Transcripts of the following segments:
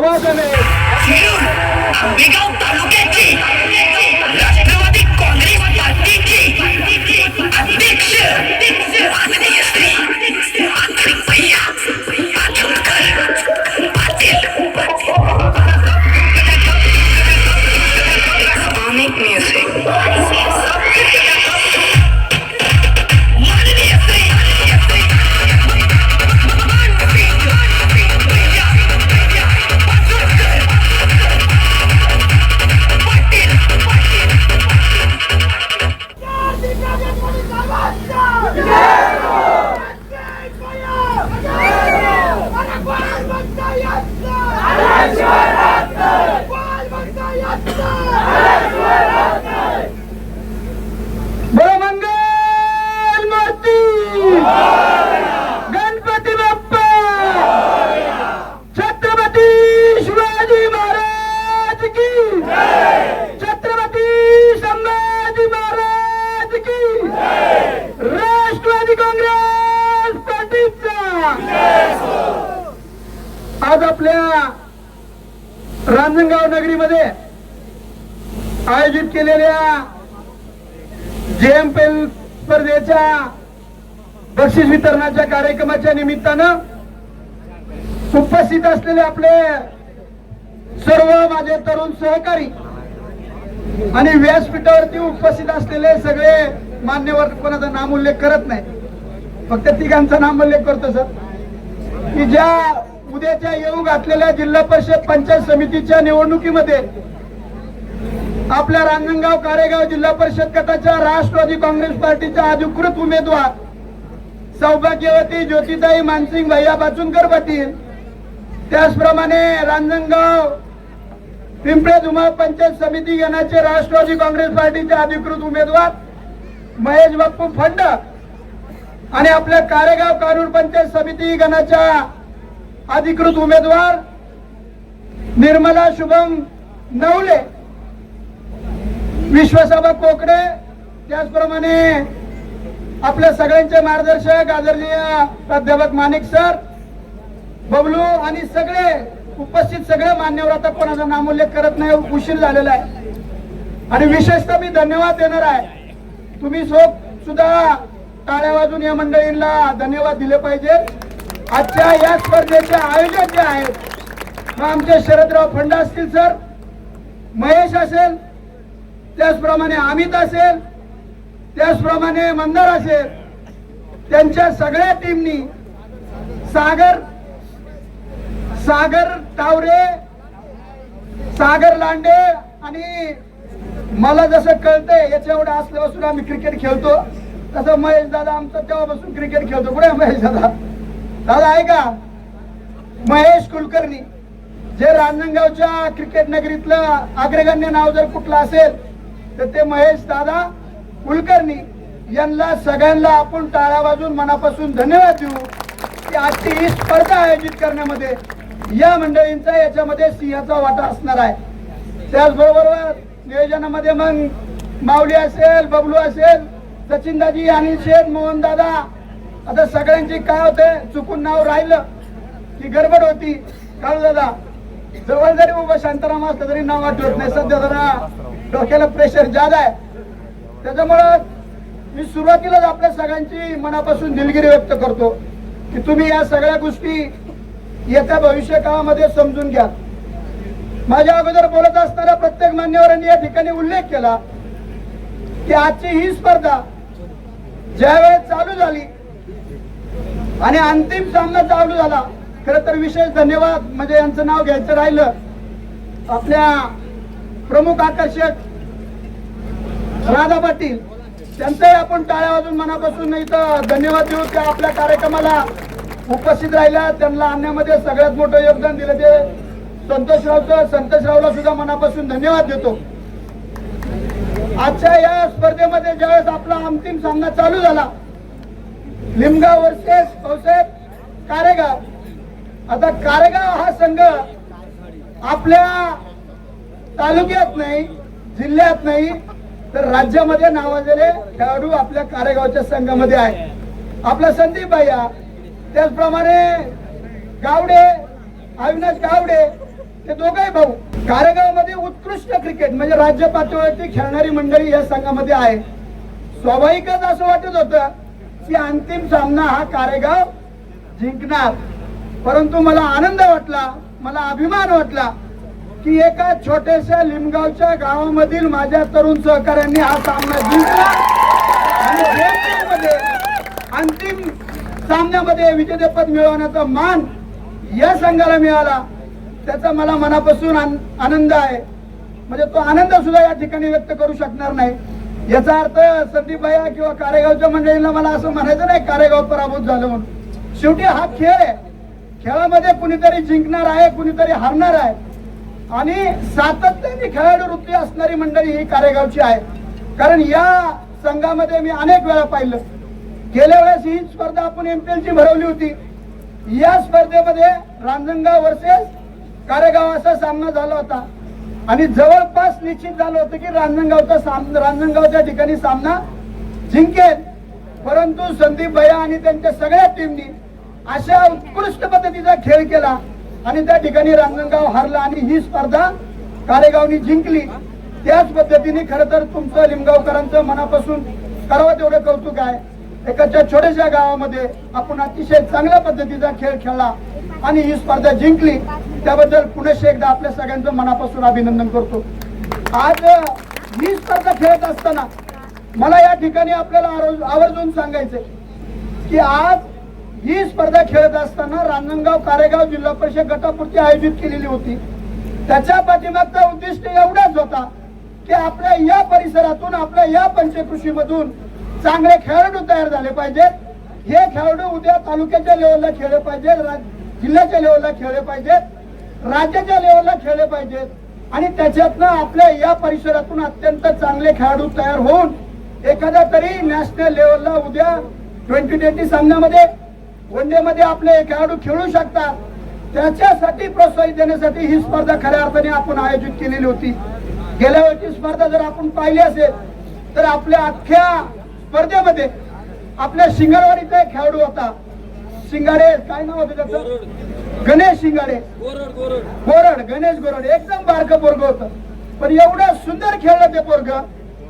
आवाजाने म्हणून आंबेगाव तालुक्याची राष्ट्रवादी आज आपल्या रांजणगाव नगरीमध्ये आयोजित केलेल्या जेएमपीएल स्पर्धेच्या बक्षीस वितरणाच्या कार्यक्रमाच्या निमित्तानं उपस्थित असलेले आपले सर्व माझे तरुण सहकारी आणि व्यासपीठावरती उपस्थित असलेले सगळे मान्यवर कोणाचा नामोल्लेख करत नाही. फक्त तिघांचा नामोल्लेख करतो सर. की ज्या उद्याच्या येऊ घातलेल्या जिल्हा परिषद पंचायत समितीच्या निवडणुकीमध्ये आपल्या रांजणगाव कारेगाव जिल्हा परिषद गटाच्या राष्ट्रवादी काँग्रेस पार्टीच्या अधिकृत उमेदवार सौभाग्यवती ज्योतिताई मानसिंग भैया बाचुनकर पाटील. त्याचप्रमाणे रांजणगाव पिंपळे धुमा पंचायत समिती गणाचे राष्ट्रवादी काँग्रेस पार्टीचे अधिकृत उमेदवार महेश बाप्पू फंड आणि आपल्या कारेगाव कानूर पंचायत समिती गणाच्या अधिकृत उमेदवार निर्मला शुभम नवले. विश्वसभा कोकडे त्याचप्रमाणे आपल्या सगळ्यांचे मार्गदर्शक आदरणीय प्राध्यापक माणिक सर बबलू आणि सगळे उपस्थित सगळे मान्यवर आता कोणाचा नामोल्लेख करत नाही उशीर झालेला आहे. आणि विशेषतः मी धन्यवाद देणार आहे. तुम्ही सोप सुद्धा टाळ्या वाजून या मंडळींना धन्यवाद दिले पाहिजे. आजच्या या स्पर्धेचे आयोजक जे आहेत मग आमचे शरदराव फंडा असतील सर. महेश असेल त्याचप्रमाणे अमित असेल त्याचप्रमाणे मंदार असेल त्यांच्या सगळ्या टीमनी सागर सागर तावरे सागर लांडे आणि मला जसं कळतंय याच्या एवढं असल्यापासून आम्ही क्रिकेट खेळतो. तसं महेश दादा आमचं तेव्हापासून क्रिकेट खेळतो. कुठे महेश दादा? दादा आहे का महेश कुलकर्णी जे रांजणगावच्या क्रिकेट नगरीतलं अग्रगण्य नाव जर कुठलं असेल तर ते महेश दादा कुलकर्णी यांना सगळ्यांना आपण टाळ्या वाजून मनापासून धन्यवाद देऊ. की आजची ही स्पर्धा आयोजित करण्यामध्ये या मंडळींचा याच्यामध्ये सिंहाचा वाटा असणार आहे. त्याचबरोबर नियोजनामध्ये मग माऊली असेल बबलू असेल सचिनदाजी अनिल शेठ मोहन दादा. आता सगळ्यांची काय होते चुकून नाव राहिलं की गडबड होती. काळू दादा जवळ जरी उभं शांताराम असलं तरी नाव आठवत नाही. सध्या जरा डोक्याला प्रेशर जादा आहे. त्याच्यामुळं मी सुरुवातीलाच आपल्या सगळ्यांची मनापासून दिलगिरी व्यक्त करतो की तुम्ही या सगळ्या गोष्टी येत्या भविष्य काळामध्ये समजून घ्या. माझ्या अगोदर बोलत असणाऱ्या प्रत्येक मान्यवरांनी या ठिकाणी उल्लेख केला की आजची ही स्पर्धा ज्यावेळेस चालू झाली आणि अंतिम सामना चालू झाला खर तर विशेष धन्यवाद. म्हणजे यांचं नाव घ्यायचं राहिलं. आपल्या प्रमुख आकर्षक राधा पाटील. त्यांचाही आपण टाळ्या वाजून मनापासून नाही तर धन्यवाद देऊ. त्या आपल्या कार्यक्रमाला उपस्थित राहिल्या. त्यांना आणण्यामध्ये सगळ्यात मोठं योगदान दिलं ते संतोषरावचं. संतोषरावला सुद्धा मनापासून धन्यवाद देतो. आजच्या या स्पर्धेमध्ये ज्यावेळेस आपला अंतिम सामना चालू झाला लिमगाव वर्सेस पावसाहेब कारेगाव. आता कारेगाव हा संघ आपल्या तालुक्यात नाही जिल्ह्यात नाही तर राज्यामध्ये नावाजलेले खेळाडू आपल्या कारेगावच्या संघामध्ये आहे आपला संदीप भैया त्याचप्रमाणे गावडे अविनाश गावडे ते दोघंही भाऊ. कारेगावमध्ये उत्कृष्ट क्रिकेट म्हणजे राज्य पातळीवरती खेळणारी मंडळी या संघामध्ये आहे. स्वाभाविकच असं वाटत होतं की अंतिम सामना हा कारेगाव जिंकणार. परंतु मला आनंद वाटला मला अभिमान वाटला की एका छोट्याशा लिमगावच्या गावामधील माझ्या तरुण सहकाऱ्यांनी हा सामना जिंकला. आणि अंतिम सामन्यामध्ये विजेतेपद मिळवण्याचा मान या संघाला मिळाला. त्याचा मला मनापासून आन- आनंद आहे. म्हणजे तो आनंद सुद्धा या ठिकाणी व्यक्त करू शकणार नाही. याचा अर्थ संदीप भैया किंवा कारेगावच्या मंडळींना मला असं म्हणायचं नाही कारेगाव पराभूत झालं म्हणून. शेवटी हा खेळ आहे. खेळामध्ये कुणीतरी जिंकणार आहे कुणीतरी हारणार आहे. आणि सातत्याने खेळाडू वृत्ती असणारी मंडळी ही कारेगावची आहे. कारण या संघामध्ये मी अनेक वेळा पाहिलं. गेल्या वेळेस ही स्पर्धा आपण एमपीएलची भरवली होती. या स्पर्धेमध्ये रांजणगाव वर्सेस कारेगाव असा सामना झाला होता. आणि जवळपास निश्चित झालं होतं की रांजणगावचा सामना रांजणगावच्या ठिकाणी सामना जिंकेल. परंतु संदीप भैया आणि त्यांच्या सगळ्या टीमनी अशा उत्कृष्ट पद्धतीचा खेळ केला. आणि त्या ठिकाणी रांजणगाव हारला आणि ही स्पर्धा कारेगावनी जिंकली. त्याच पद्धतीने खर तर तुमचं लिमगावकरांचं मनापासून करावं तेवढं कौतुक आहे. एकाच्या छोट्याशा गावामध्ये आपण अतिशय चांगल्या पद्धतीचा खेळ खेळला आणि ही स्पर्धा जिंकली. त्याबद्दल पुनश्च एकदा आपल्या सगळ्यांचं मनापासून अभिनंदन करतो. आज ही स्पर्धा खेळत असताना मला या ठिकाणी आपल्याला आवर्जून सांगायचंय की आज ही स्पर्धा खेळत असताना रांजणगाव कारेगाव जिल्हा परिषद गटापुरती आयोजित केलेली होती. त्याच्या पाठीमागचा उद्दिष्ट एवढाच होता की आपल्या या परिसरातून आपल्या या पंचकृषी मधून चांगले खेळाडू तयार झाले पाहिजेत. हे खेळाडू उद्या तालुक्याच्या लेवलला खेळले पाहिजेत जिल्ह्याच्या लेवलला खेळले पाहिजेत राज्याच्या लेवलला खेळले पाहिजेत. आणि त्याच्यातनं आपल्या या परिसरातून अत्यंत चांगले खेळाडू तयार होऊन एखाद्या तरी नॅशनल लेवलला उद्या ट्वेंटी ट्वेंटी सामन्यामध्ये वन डे मध्ये आपले खेळाडू खेळू शकतात. त्याच्यासाठी प्रोत्साहित देण्यासाठी ही स्पर्धा खऱ्या अर्थाने आपण आयोजित केलेली होती. गेल्या वेळची स्पर्धा जर आपण पाहिली असेल तर आपल्या अख्ख्या स्पर्धेमध्ये आपल्या शिंगारवाडीचा एक खेळाडू होता. शिंगाडे काय नाव होतं त्याचं? गणेश शिंगाडे. गोरड गणेश गोरड. एकदम बारक पोरग होत. पण एवढं सुंदर खेळलं ते पोरग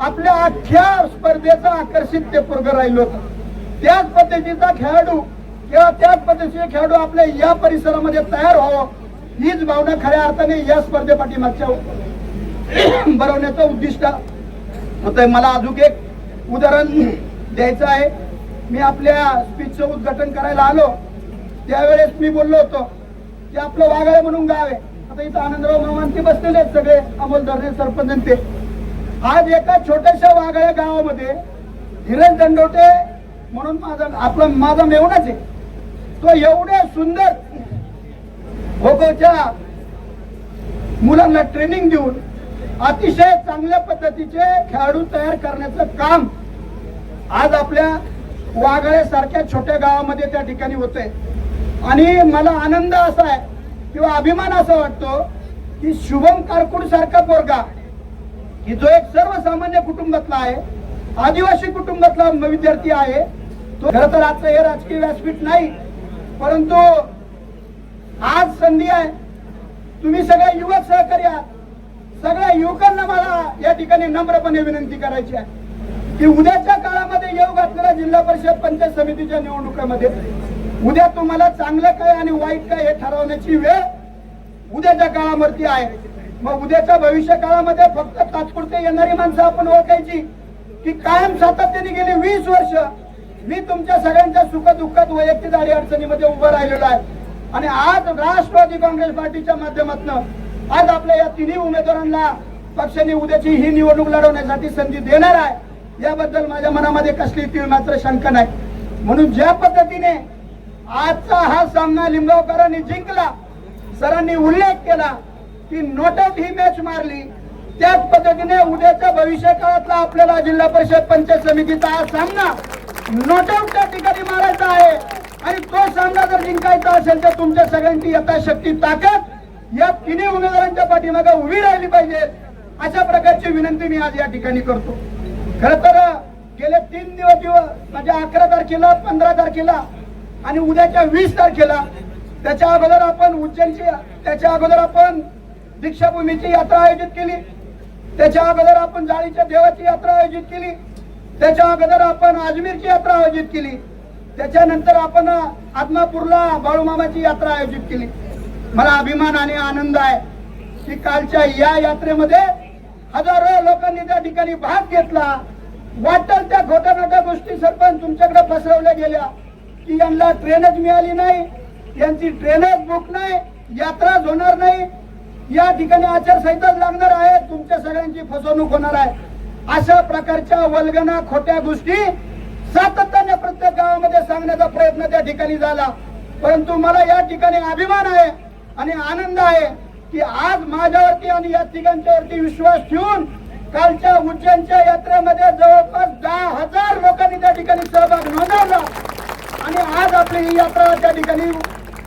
आपल्या अख्ख्या स्पर्धेचं आकर्षित ते पोरग राहिलं होतं. त्याच पद्धतीचा खेळाडू किंवा त्या पद्धतीचे खेळाडू आपल्या या परिसरामध्ये तयार व्हावं. हीच भावना खऱ्या अर्थाने या स्पर्धेपाठी मागच्या भरवण्याचं उद्दिष्ट होत मला अजून एक उदाहरण द्यायचं आहे. मी आपल्या स्पीचचं उद्घाटन करायला आलो. त्यावेळेस मी बोललो होतो की आपलं वाघाळे म्हणून गाव आहे. आता इथं आनंदराव मामांती बसलेले आहेत सगळे अमोल धरणे सरपंच ते. आज एका छोट्याशा वाघाळे गावामध्ये धीरज दंडोटे म्हणून माझा आपला माझा मेवणाच आहे. तो एवढ्या सुंदर खोखोच्या मुलांना ट्रेनिंग देऊन अतिशय चांगल्या पद्धतीचे खेळाडू तयार करण्याचं काम आज आपल्या वाघाळे सारख्या छोट्या गावामध्ये त्या ठिकाणी होतंय. आणि मला आनंद असा आहे किंवा अभिमान असा वाटतो की शुभम कारकुड सारखा पोरगा की जो एक सर्वसामान्य कुटुंबातला आहे आदिवासी कुटुंबातला विद्यार्थी आहे तो खर तर आजचं हे राजकीय व्यासपीठ नाही परंतु आज संधी आहे. तुम्ही सगळे युवक सहकारी आहात. सगळ्या युवकांना मला या ठिकाणी नम्रपणे विनंती करायची आहे की उद्याच्या काळामध्ये येऊ घातलेल्या जिल्हा परिषद पंचायत समितीच्या निवडणुकामध्ये उद्या तुम्हाला चांगलं काय आणि वाईट काय हे ठरवण्याची वेळ उद्याच्या काळावरती आहे. मग उद्याच्या भविष्य काळामध्ये फक्त तात्पुरते येणारी माणसं आपण ओळखायची की कायम सातत्याने गेली वीस वर्ष मी तुमच्या सगळ्यांच्या सुखदुःखात वैयक्तिक अडी अडचणीमध्ये उभं राहिलेलो आहे. आणि आज राष्ट्रवादी काँग्रेस पार्टीच्या माध्यमातून आज आपल्या या तिन्ही उमेदवारांना पक्षाने उद्याची ही निवडणूक लढवण्यासाठी संधी देणार आहे. याबद्दल माझ्या मनामध्ये कसली तीळ मात्र शंका नाही. म्हणून ज्या पद्धतीने आजचा हा सामना लिंबावकरांनी जिंकला सरांनी उल्लेख केला की नॉट ही मॅच मारली त्याच पद्धतीने उद्याच्या भविष्य काळातला आपल्याला जिल्हा परिषद पंचायत समितीचा हा सामना नॉट त्या ठिकाणी मारायचा आहे. आणि तो सामना जर जिंकायचा असेल तर तुमच्या सगळ्यांची यथाशक्ती ताकद या तिन्ही उमेदवारांच्या पाठीमागे उभी राहिली पाहिजे. अशा प्रकारची विनंती मी आज या ठिकाणी करतो. खर तर गेले तीन दिवस दिवस म्हणजे अकरा तारखेला पंधरा तारखेला आणि उद्याच्या वीस तारखेला त्याच्या अगोदर आपण उज्जैनची त्याच्या अगोदर आपण दीक्षाभूमीची यात्रा आयोजित केली. त्याच्या अगोदर आपण जाळीच्या देवाची यात्रा आयोजित केली. त्याच्या अगोदर आपण अजमेरची यात्रा आयोजित केली त्याच्यानंतर आपण आत्मापूरला बाळूमामाची यात्रा आयोजित केली. मला अभिमान आणि आनंद आहे की कालच्या या यात्रेमध्ये हजारो लोकांनी त्या ठिकाणी भाग घेतला. वाटल त्या खोट्या मोठ्या गोष्टी सरपंच तुमच्याकडे पसरवल्या गेल्या की यांना ट्रेनच मिळाली नाही यांची ट्रेनच बुक नाही यात्राच होणार नाही. या ठिकाणी आचारसंहिताच लागणार आहे तुमच्या सगळ्यांची फसवणूक होणार आहे. अशा प्रकारच्या वल्गना खोट्या गोष्टी सातत्याने प्रत्येक गावामध्ये सांगण्याचा प्रयत्न त्या ठिकाणी झाला. परंतु मला या ठिकाणी अभिमान आहे आणि आनंद आहे की आज माझ्यावरती आणि या तिघांच्यावरती विश्वास ठेवून कालच्या उज्जैनच्या यात्रेमध्ये जवळपास दहा हजार लोकांनी त्या ठिकाणी सहभाग नोंदवला. आणि आज आपली ही यात्रा त्या ठिकाणी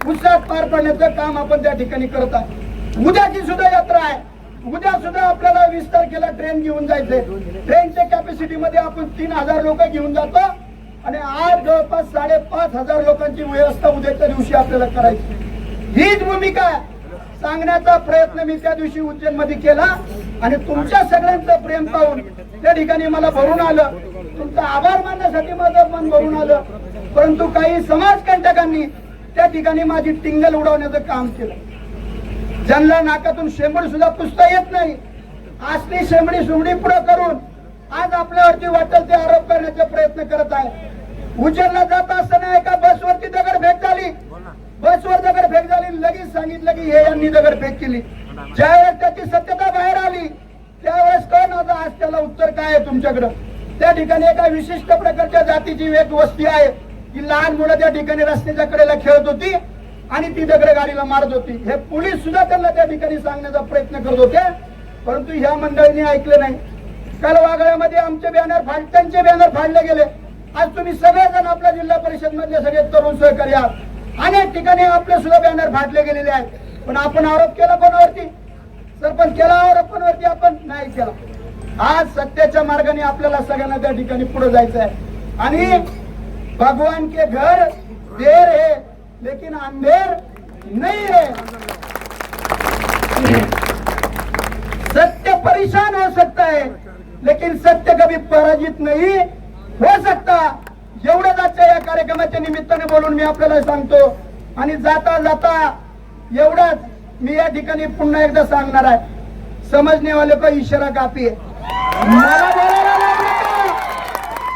उत्साहात पार पाडण्याचं काम आपण त्या ठिकाणी करत आहोत. उद्याची सुद्धा यात्रा आहे. उद्या सुद्धा आपल्याला वीस तारखेला ट्रेन घेऊन जायचंय. ट्रेनच्या कॅपॅसिटी मध्ये आपण तीन हजार लोक घेऊन जातो आणि आज जवळपास साडेपाच हजार लोकांची व्यवस्था उद्याच्या दिवशी आपल्याला करायची. हीच भूमिका सांगण्याचा प्रयत्न मी त्या दिवशी उज्जैनमध्ये केला आणि तुमच्या सगळ्यांचं प्रेम पाहून त्या ठिकाणी मला भरून आलं. तुमचा आभार मानण्यासाठी माझं मन भरून आलं. परंतु काही समाजकंटकांनी त्या ठिकाणी माझी टिंगल उडवण्याचं काम केलं. ज्यांना नाकातून शेंबड सुद्धा पुसता येत नाही. असली शेंबडी सुमडी पुढे करून आज आपल्यावरती वाटेल ते आरोप करण्याचे प्रयत्न करत आहे. उज्जैनला जात असताना एका बसवरती दगडफेक झाली. बसवर दगडफेक झाली लगेच सांगितलं की हे यांनी दगडफेक केली. ज्यावेळेस त्याची सत्यता बाहेर आली त्यावेळेस कोण आता आज त्याला उत्तर काय आहे तुमच्याकडं. त्या ठिकाणी एका विशिष्ट प्रकारच्या जातीची एक वस्ती आहे. की लहान मुलं त्या ठिकाणी रस्त्याच्या कडेला खेळत होती. आणि ती दगड गाडीला मारत होती. हे पोलीस सुद्धा त्यांना त्या ठिकाणी सांगण्याचा प्रयत्न करत होते परंतु ह्या मंडळीने ऐकलं नाही. काल वागळ्यामध्ये आमचे बॅनर फाड त्यांचे बॅनर फाडले गेले. आज तुम्ही सगळेजण आपल्या जिल्हा परिषद मधले सगळे तरुण सहकारी आहात. अनेक ठिकाणी आपले सुद्धा बॅनर फाडले गेलेले आहेत. पण आपण आरोप केला कोणावरती? सरपंच केला आरोप कोणावरती? आपण नाही केला. आज सत्याच्या मार्गाने आपल्याला सगळ्यांना त्या ठिकाणी पुढे जायचं आहे आणि भगवान के घर देर हे. लेकिन अंधेर नहीं है। सत्य परेशान हो सकता है लेकिन सत्य कभी पराजित नहीं हो सकता। एवढंच आजच्या या कार्यक्रमाच्या निमित्ताने बोलून मी आपल्याला सांगतो आणि जाता जाता एवढाच मी या ठिकाणी पुन्हा एकदा सांगणार आहे. समजने वाले को इशारा कापी मला बोलायला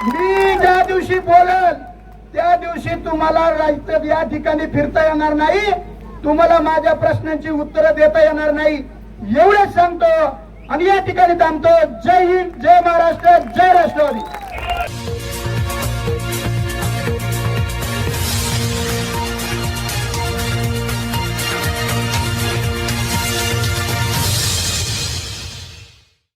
मी ज्या दिवशी बोलल तुम्हाला राज्यात या ठिकाणी फिरता येणार नाही. तुम्हाला माझ्या प्रश्नांची उत्तरं देता येणार नाही. एवढेच सांगतो आणि या ठिकाणी थांबतो. जय हिंद जय महाराष्ट्र जय राष्ट्रवादी.